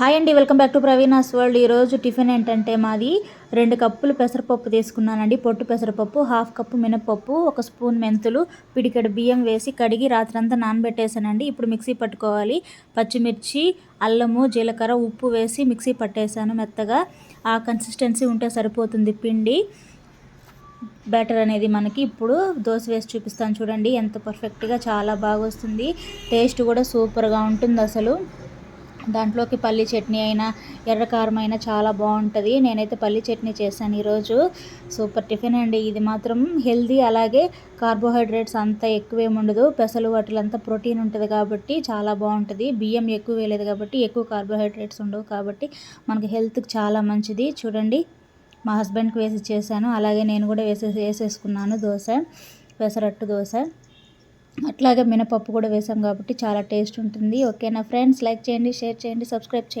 Hi అండి welcome back to Praveena's world. ఈరోజు tiffin ఏంటంటే మాది రెండు కప్పులు పెసరపప్పు తీసుకున్నానండి. పొట్టు పెసరపప్పు హాఫ్ కప్పు మినపప్పు ఒక స్పూన్ మెంతులు పిడికెడు బియ్యం వేసి కడిగి రాత్రంతా నానబెట్టేసానండి ఇప్పుడు మిక్సీ పట్టుకోవాలి. పచ్చిమిర్చి అల్లము జీలకర్ర ఉప్పు వేసి మిక్సీ పట్టేశాను మెత్తగా. ఆ కన్సిస్టెన్సీ ఉంటే సరిపోతుంది పిండి. బ్యాటర్ అనేది మనకి ఇప్పుడు దోశ వేసి చూపిస్తాను చూడండి ఎంత పర్ఫెక్ట్గా చాలా బాగా వస్తుంది టేస్ట్ కూడా సూపర్గా ఉంటుంది అసలు. దాంట్లోకి పల్లి చట్నీ అయినా ఎర్రకారం అయినా చాలా బాగుంటుంది. నేనైతే పల్లి చట్నీ చేశాను ఈరోజు. సూపర్ టిఫిన్ అండి ఇది మాత్రం. హెల్దీ అలాగే కార్బోహైడ్రేట్స్ అంతా ఎక్కువేమి ఉండదు. పెసలు వాటిలంతా ప్రోటీన్ ఉంటుంది కాబట్టి చాలా బాగుంటుంది. బియ్యం ఎక్కువ వేయలేదు కాబట్టి ఎక్కువ కార్బోహైడ్రేట్స్ ఉండవు కాబట్టి మనకి హెల్త్కి చాలా మంచిది. చూడండి మా హస్బెండ్కి వేసి చేశాను. అలాగే నేను కూడా వేసే వేసేసుకున్నాను దోశ పెసరట్టు దోశ. అట్లాగే మినపప్పు కూడా వేసాం కాబట్టి చాలా టేస్ట్ ఉంటుంది. ఓకేనా ఫ్రెండ్స్? లైక్ చేయండి షేర్ చేయండి సబ్స్క్రైబ్ చేయండి.